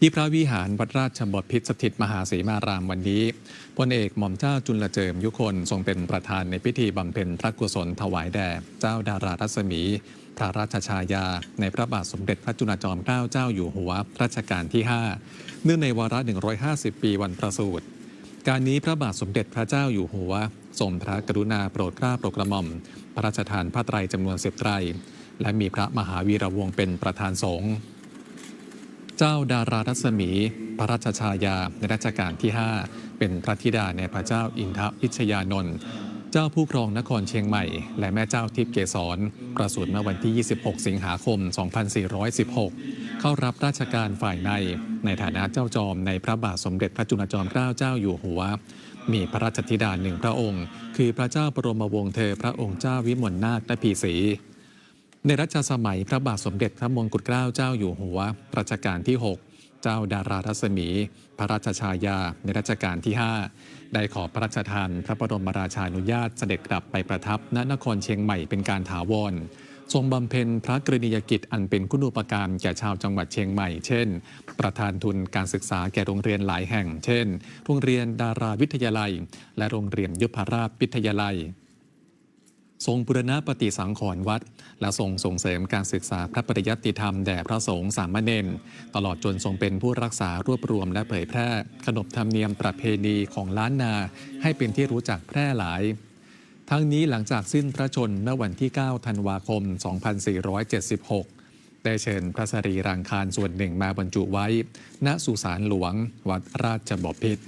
ที่พระวิหารวัดราชบพิตรสถิตมหาศรีมารามวันนี้พลเอกหม่อมเจ้าจุลเจิมยุคนทรงเป็นประธานในพิธีบำเพ็ญพระกุศลถวายแด่เจ้าดารารัศมีพระราชชายา ในพระบาทสมเด็จพระจุลจอมเกล้าเจ้าอยู่หัวรัชกาลที่ 5 เนื่องในวาระ 150 ปีวันประสูติการนี้พระบาทสมเด็จพระเจ้าอยู่หัวทรงพระกรุณาโปรดเกล้าโปรดกระหม่อม พระราชทานผ้าไตรจำนวนสิบไตร และมีพระมหาวีระวงศ์เป็นประธานสงฆ์ เจ้าดารารัศมี พระราชชายาในรัชกาลที่ 5 เป็นพระธิดาในพระเจ้าอินทอิชยานนท์เจ้าผู้ครองนครเชียงใหม่ และแม่เจ้าทิพย์เกษรประสูติเมื่อวันที่ 26 สิงหาคม 2416 เข้ารับราชการฝ่ายใน ในฐานะเจ้าจอมในพระบาทสมเด็จพระจุลจอมเกล้าเจ้าอยู่หัว มีพระราชธิดาหนึ่งพระองค์ คือพระเจ้าบรมวงศ์เธอพระองค์เจ้าวิมลนาถนพีศรี ในรัชสมัยพระบาทสมเด็จพระมงกุฎเกล้าเจ้าอยู่หัว รัชกาลที่ 6 เจ้าดารารัศมี พระราชชายา ในรัชกาลที่ 5 ได้ขอพระราชทานพระบรมราชานุญาตเสด็จกลับไปประทับณนครเชียงใหม่เป็นการถาวรทรงบำเพ็ญพระกรณียกิจอันเป็นคุณูปการแก่ชาวจังหวัดเชียงใหม่ เช่น ประธานทุนการศึกษาแก่โรงเรียนหลายแห่ง เช่น โรงเรียนดาราวิทยาลัย และโรงเรียนยุพราชวิทยาลัย ทรงบุรณปฏิสังขรณ์วัด และทรงส่งเสริมการศึกษาพระปริยัติธรรมแด่พระสงฆ์สามเณรตลอดจนทรงเป็นผู้รักษารวบรวมและเผยแพร่ ขนบธรรมเนียมประเพณีของล้านนาให้เป็นที่รู้จักแพร่หลาย ทั้งนี้หลังจากสิ้นพระชนเมื่อวันที่ 9 ธันวาคม 2476ได้เชิญพระสรีรางคารส่วนหนึ่งมาบรรจุไว้ ณสุสานหลวง วัดราชบพิตร